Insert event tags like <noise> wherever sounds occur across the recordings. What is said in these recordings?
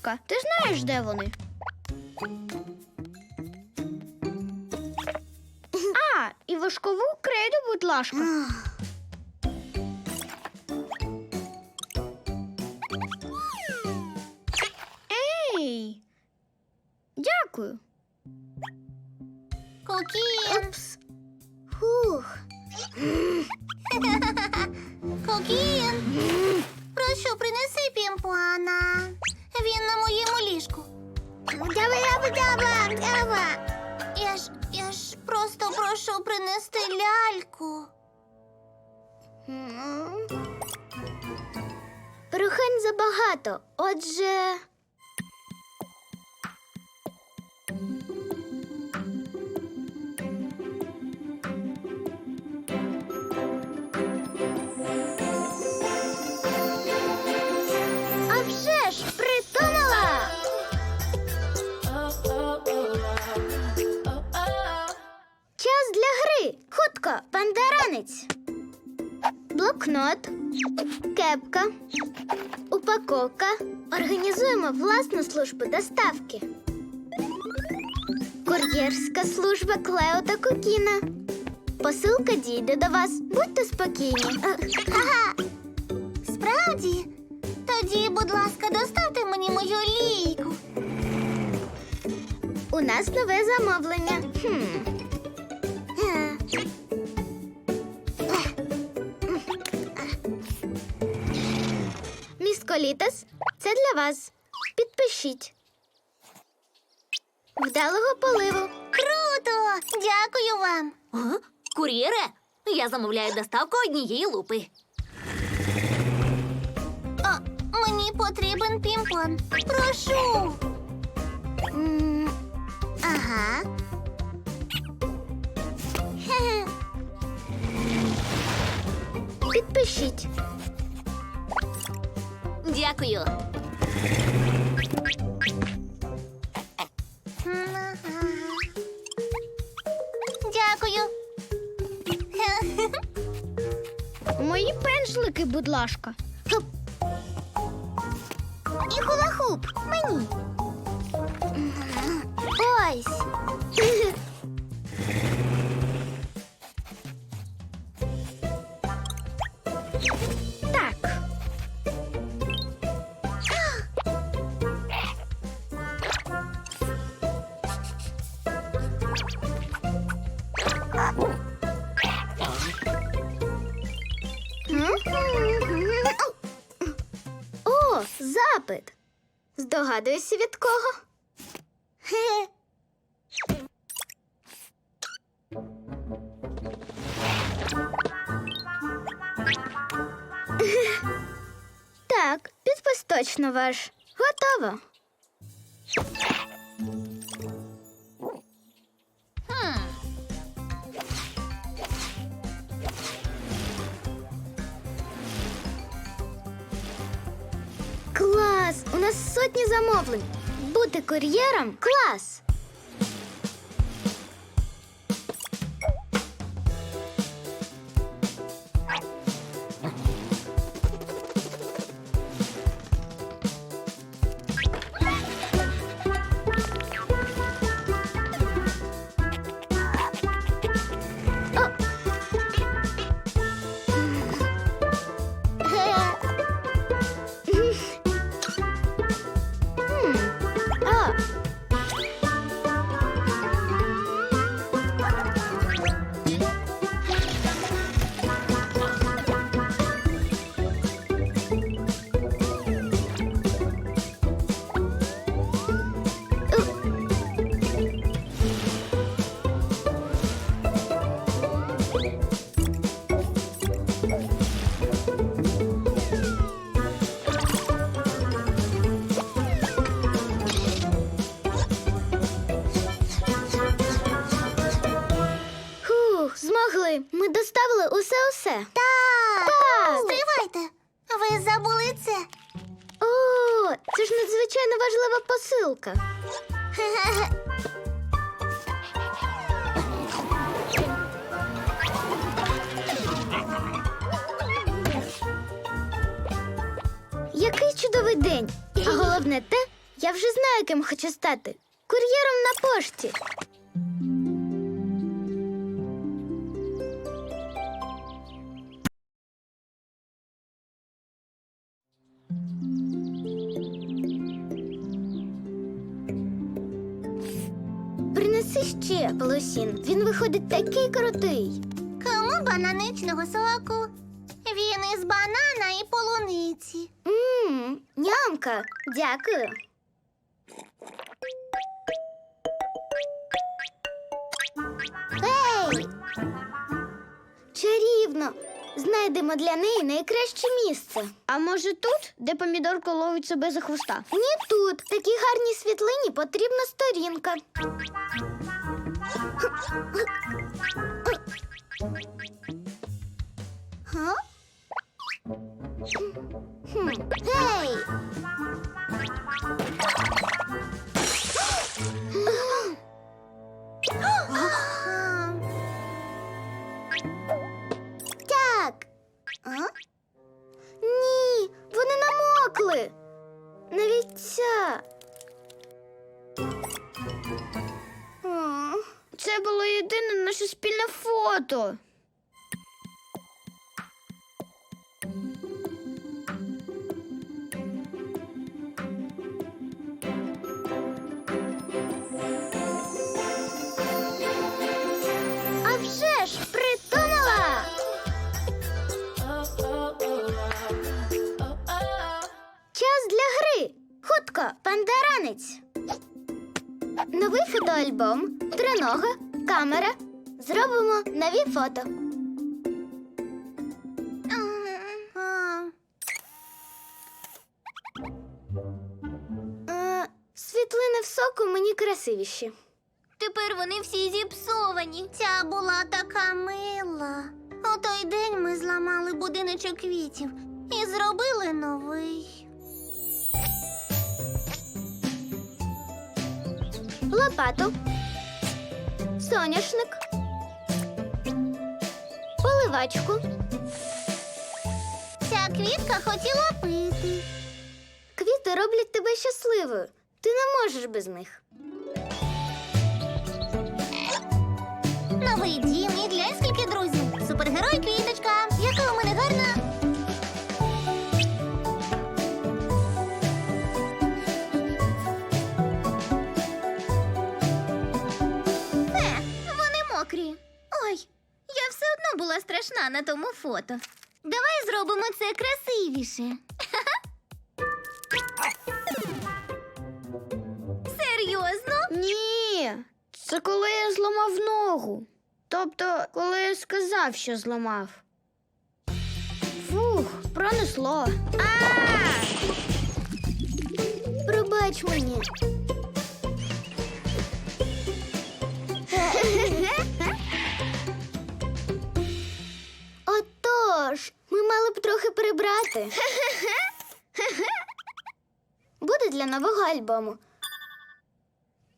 фарби. Ти знаєш, де вони? А, і важкову крейду, будь ласка. Ей. Дякую. Кокін. Фух. Кокін. Прошу, принеси пімпана. Він на моєму ліжку. Я ж, я ж просто прошу принести ляльку. Прохань забагато. Отже. Пандаранець. Блокнот, кепка, упаковка. Організуємо власну службу доставки. Кур'єрська служба Клео та Кукіна. Посилка дійде до вас. Будьте спокійні. Ага. Справді? Тоді, будь ласка, доставте мені мою лійку. У нас нове замовлення. Хм. Колітас, це для вас. Підпишіть. Вдалого поливу. Круто! Дякую вам. О, кур'єре, я замовляю доставку однієї лупи. А, мені потрібен пімпон. Прошу. М, Ага. Хе-хе. Підпишіть. Дякую. Дякую. Мої пензлики, будь ласка. І хулахуп мені. Ось. Здогадуєшся від кого? <laughs> Так, підпис точно ваш. Готово. Сотні замовлень. Бути кур'єром клас. <laughs> Який чудовий день! А головне те, я вже знаю, ким хочу стати. Кур'єром на пошті. Полосін. Він виходить такий крутий. Кому бананичного соку? Він із банана і полуниці. Мм, нямка, дякую. Ей! Чарівно! Знайдемо для неї найкраще місце. А може тут, де помідорка ловить себе за хвоста? Ні тут. Такій гарній світлині потрібна сторінка. Hmm. Камера. Зробимо нові фото. Е, світлини в соку мені красивіші. Тепер вони всі зіпсовані. Ця була така мила. У той день ми зламали будиночок квітів і зробили новий. Лопату, соняшник, поливачку. Ця квітка хотіла пити. Квіти роблять тебе щасливою. Ти не можеш без них. Новий дім і для скільки друзів. Супергерой квіточка. Страшна на тому фото. Давай зробимо це красивіше. <laughs> Серйозно? Ні. Це коли я зламав ногу. Тобто, коли я сказав, що зламав. Фух, пронесло. Пробач мені. <laughs> Отож, ми мали б трохи прибрати. Буде для нового альбому.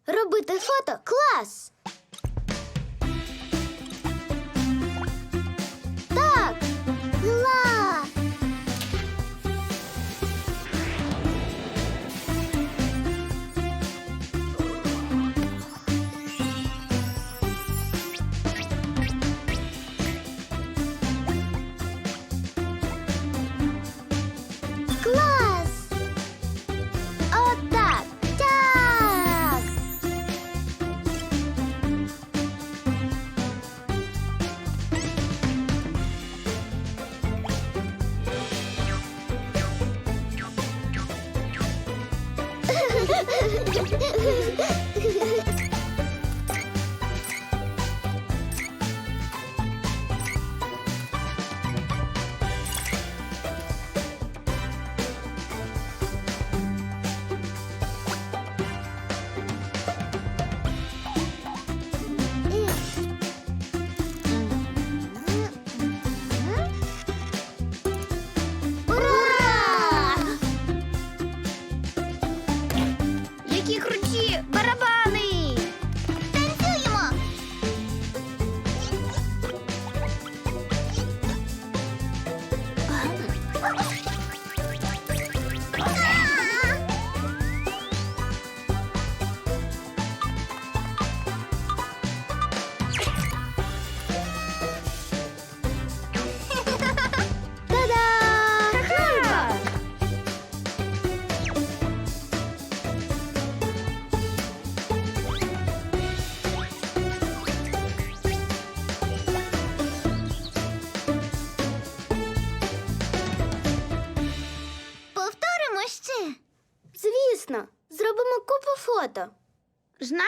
Робити фото клас.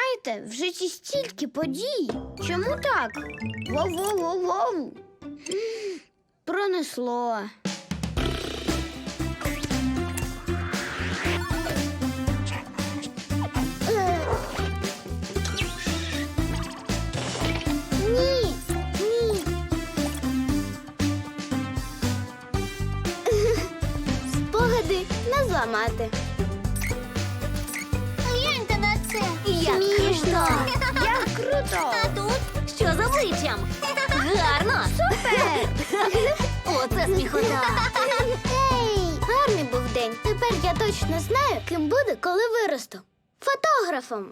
Знаєте, в житті стільки подій. Чому так? Воу-воу-воу-воу. Пронесло. Ні, ні. Спогади не зламати. Круто! А тут Що за обличчям? Гарно! Супер! <laughs> Оце сміхота! Ей! Гарний був день. Тепер я точно знаю, ким буду, коли виросту. Фотографом.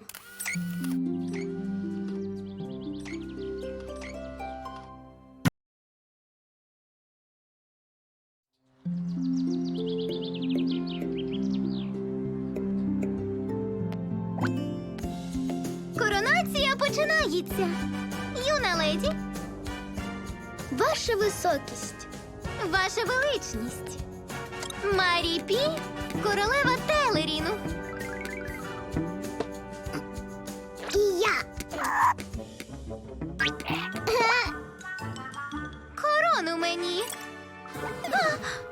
Коронація починається. Юна леді, Ваша високість. ваша величність. Марі Пі, королева Телеріну. І я. Корону мені. А!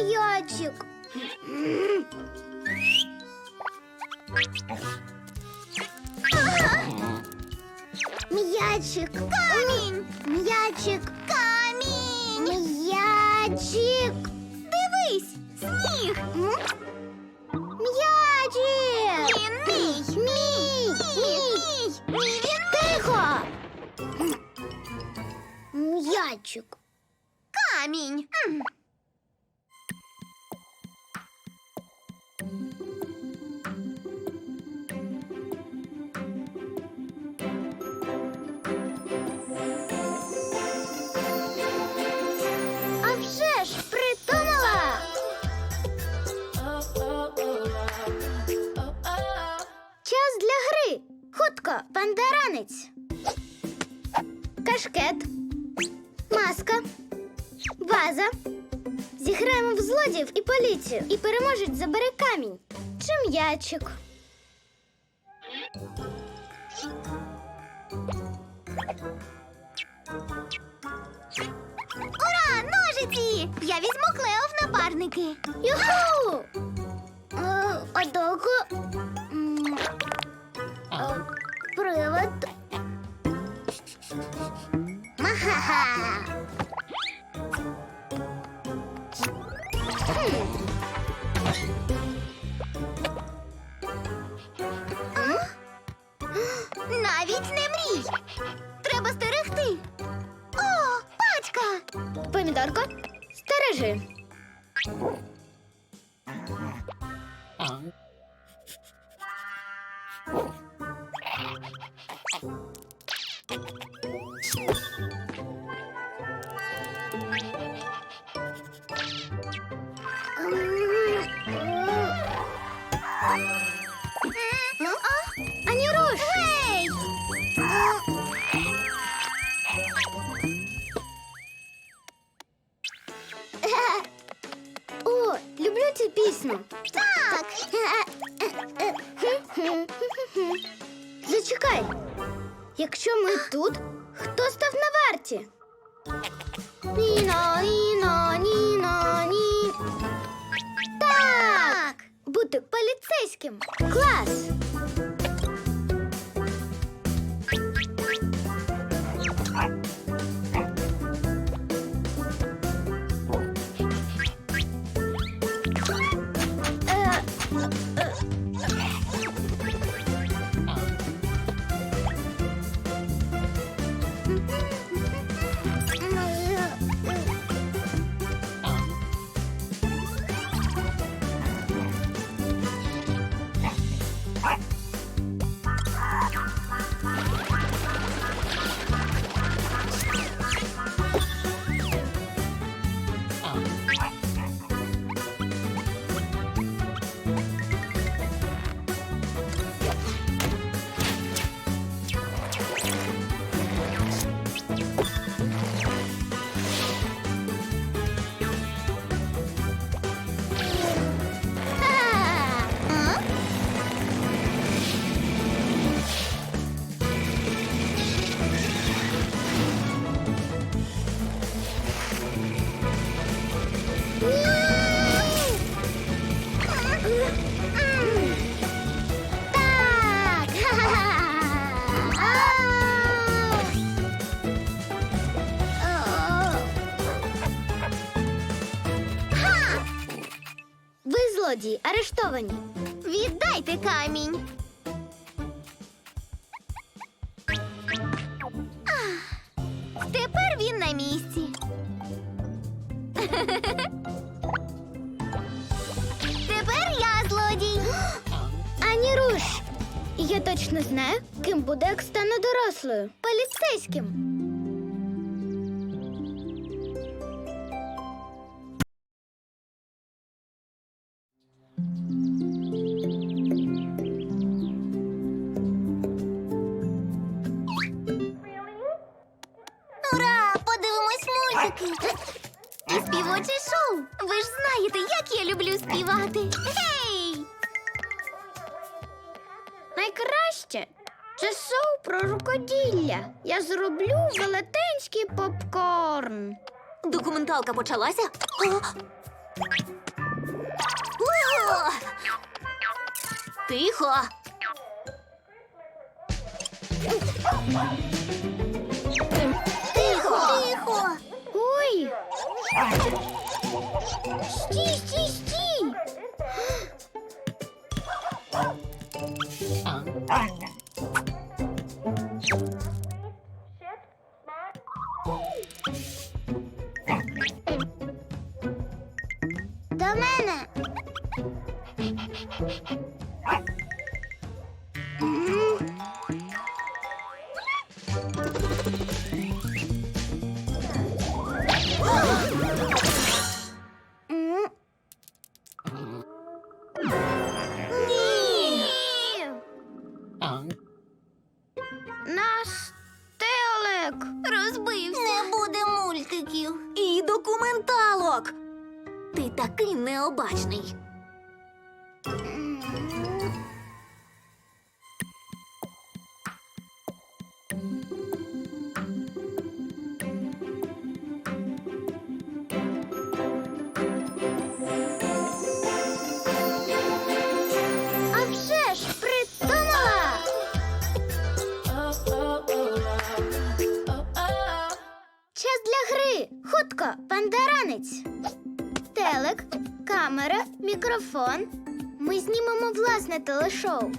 М'ячик. М'ячик. Камінь! М'ячик. Камінь! М'ячик. Дивись! Сніг! М'ячик. Мій! Мій. Мій! Мій! Тихо. М'ячик. камінь! М. Кашкет. Маска. Ваза. Зіграємо в злодіїв і поліцію. І переможець забере камінь. Чи м'ячик. Ура! Ножиці! Я візьму Клео в напарники. Юху! Е, Thank you. Арештовані. Віддайте камінь. Співоче шоу. Ви ж знаєте, як я люблю співати. Гей! Найкраще це шоу про рукоділля. Я зроблю велетенський попкорн. Документалка почалася. Тихо! Ой. Стій, стій, стій. Телек, камера, мікрофон. Ми знімемо власне телешоу.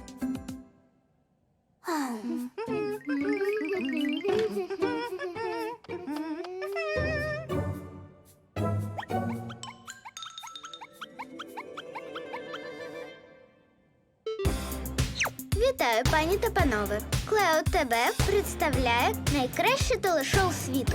Вітаю, пані та панове. Клео ТВ представляє найкраще телешоу світу.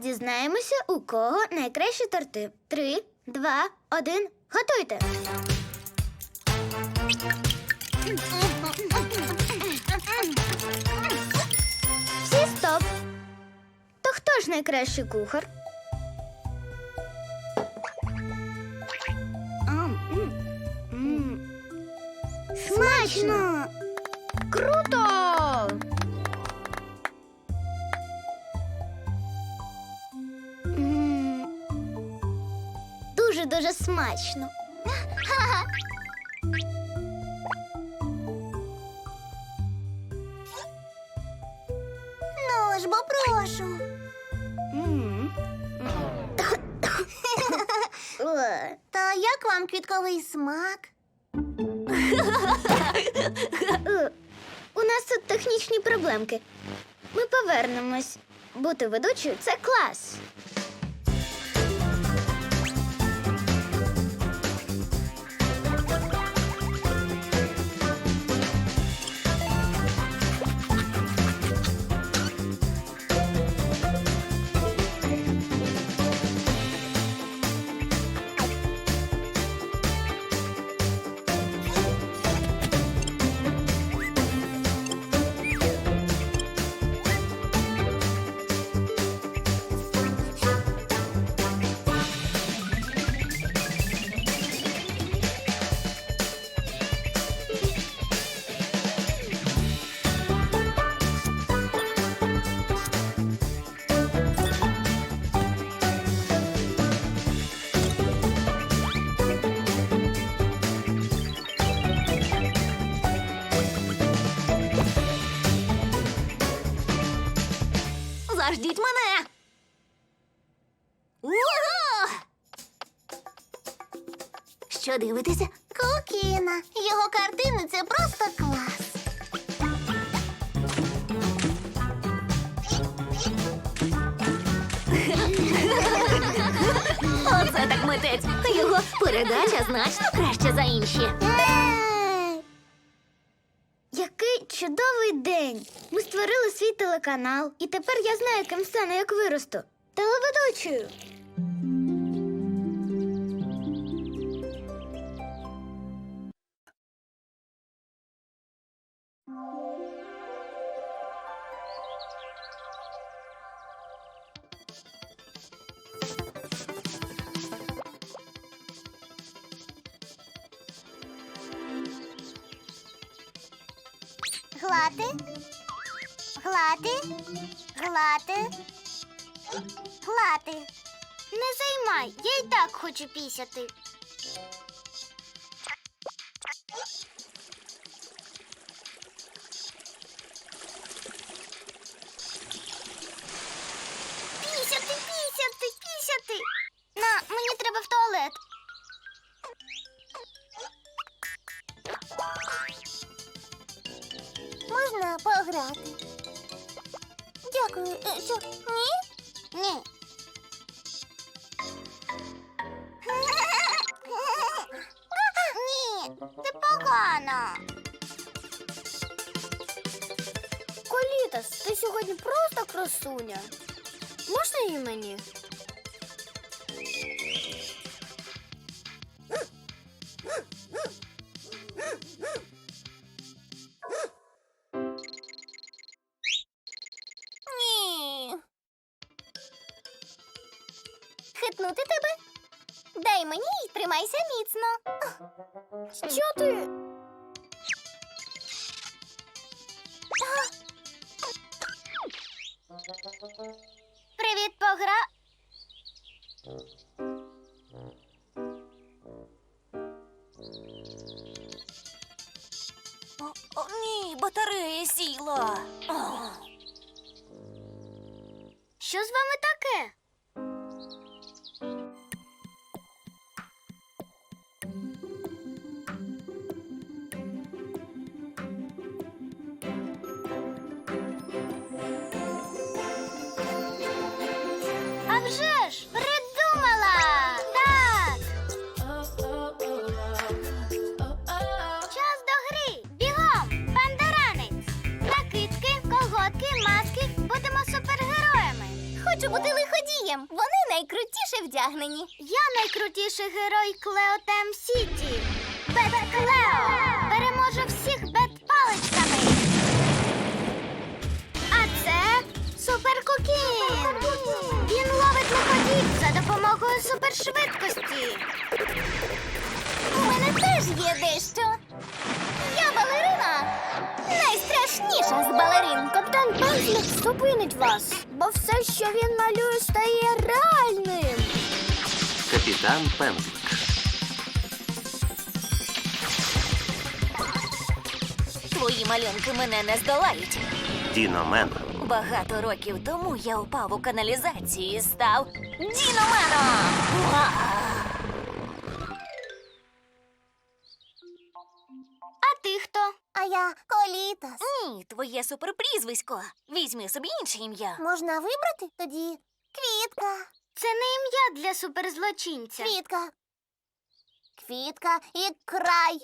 Дізнаємося, у кого найкращі торти. Три, два, один. Готуйте! Всі стоп! То хто ж найкращий кухар? Смачно! Круто! Дуже-дуже смачно. Ну ж, бо прошу. Та як вам квітковий смак? У нас тут технічні проблемки. Ми повернемось. Бути ведучою це клас. Що дивитеся? Кукіна. Його картини це просто клас. Оце так митець. Його передача значно краще за інші. Який чудовий день! Ми створили свій телеканал, і тепер я знаю, ким стану, як виросту. Телеведучою. Глади. глати, глати, глати. Не займай, я й так хочу. Пісяти, Колітас, ти сьогодні просто красуня. Можна і мені? Найкрутіше вдягнені. Я найкрутіший герой Клеотем Сіті. Бет Клео переможе всіх бет-паличками. А це Супер Кукін. Він ловить лиходіїв за допомогою супершвидкості. У мене теж є дещо. Я балерина. Найстрашніша з балерин. Капітан Пензлик зупинить вас, бо все, що він малює, стає реальним. Капітан Пензлик. Твої малюнки мене не здолають. Діномен. Багато років тому я упав у каналізацію і став діноменом. Уа! А ти хто? А я Колітас. Ні, твоє суперпрізвисько. Візьми собі інше ім'я. Можна вибрати тоді квітка. Це не ім'я для суперзлочинця. Квітка. Квітка і край.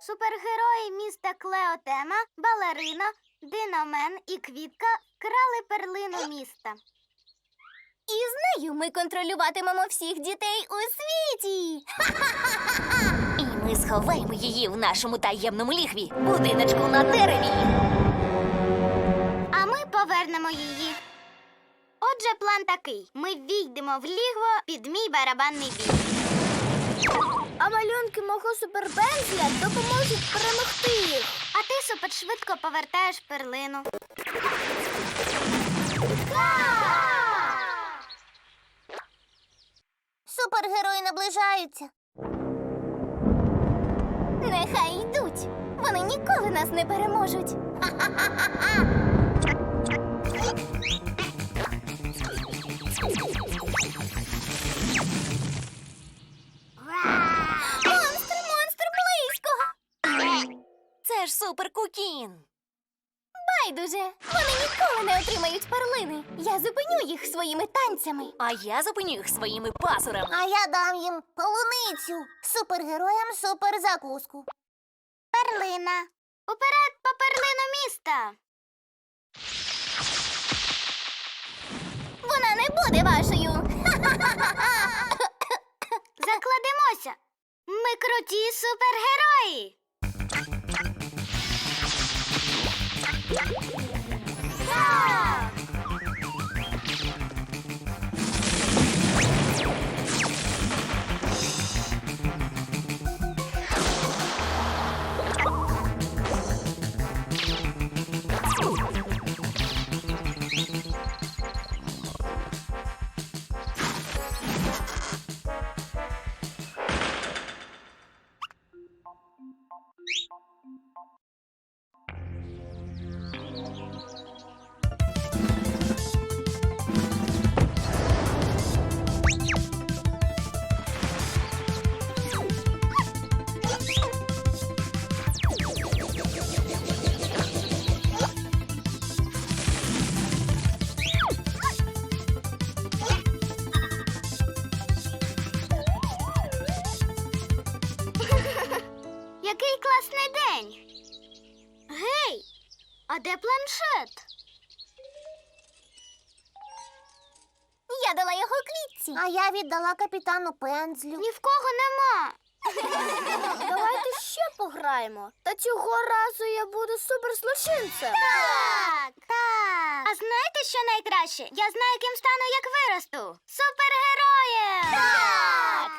Супергерої міста Клеотема, балерина, диномен і квітка крали перлину міста. І з нею ми контролюватимемо всіх дітей у світі. І ми сховаємо її в нашому таємному лігві, будиночку на дереві. А ми повернемо її. Отже, план такий: ми війдемо в лігво під мій барабанний бій. А малюнки мого супербензля допоможуть перемогти їх. А ти супершвидко повертаєш перлину. Супергерої наближаються. Нехай йдуть. Вони ніколи нас не переможуть. Монстр теж суперкукін. Байдуже, вони ніколи не отримають перлини. Я зупиню їх своїми танцями. А я зупиню їх своїми пасурами. А я дам їм полуницю супергероям суперзакуску. Перлина. Уперед по перлину міста. Вона не буде вашою. <laughs> Закладемося. Ми круті супергерої. Так! я віддала капітану пензлю. Ні в кого нема. Давайте ще пограємо. Та цього разу я буду суперзлочинцем. Так, так. А знаєте, що найкраще? Я знаю, ким стану, як виросту. Супергероєм! Так!